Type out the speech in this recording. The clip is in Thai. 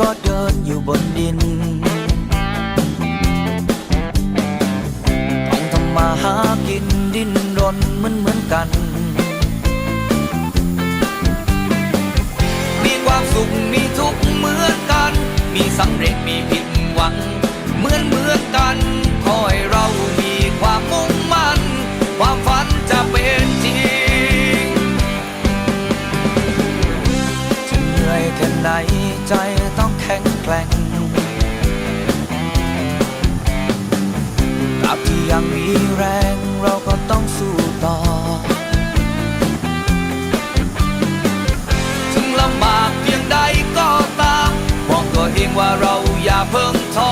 ก็เดินอยู่บนดินต้องทำมาหากินดิ้นรนเหมือนเหมือนกัน มีความสุขมีทุกข์เหมือนกัน มีสำเร็จ ค่ไหนใจต้องแข็งแกร่งตราบที่ยังมีแรงเราก็ต้องสู้ต่อ ถึงลำบากเพียงใดก็ตามบอกตัวเองว่าเราอย่าเพิ่งท้อ